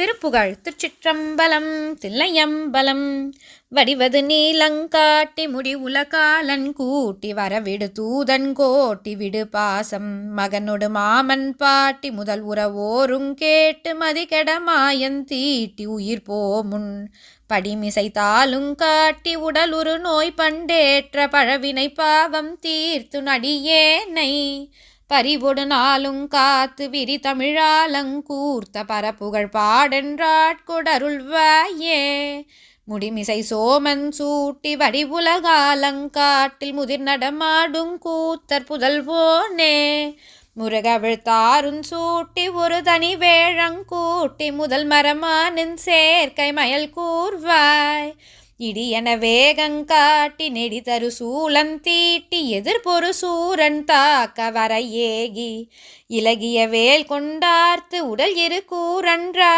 திருப்புகழ் திருச்சிற்றம்பலம் தில்லையம்பலம். வடிவது நீலங்காட்டி முடி உலகாலன் கூட்டி வரவிடு தூதன் கோட்டி விடு பாசம். மகனொடு மாமன் பாட்டி முதல் உறவோரும் கேட்டு மதிகெடமாயன் தீட்டி உயிர் போமுன் படிமிசை தாளுங் காட்டி உடலுரு நோய் பண்டேற்ற பழவினை பாவம் தீர்த்து நடியேனை. பறிவொடு நாளுங் காத்து விரி தமிழாலங்கூர்த்த பரப்புகழ் பாடென்றாட்கொடருள்வாயே முடிமிசை சோமன் சூட்டி வடிவுலகாலங்காட்டில் முதிர் நடமாடும் கூத்தர் புதல்வோனே. முருகவிழ்த்தாருன் சூட்டி ஒரு தனி வேழங்கூட்டி முதல் மரமானின் சேர்க்கை மயல் கூர்வாய். இடியன வேகங்காட்டி நெடி தரு சூழன் தீட்டி எதிர்பொரு சூரன் தாக்க வர ஏகி இலகிய வேல் கொண்டார்த்து உடல் இரு கூரன்றா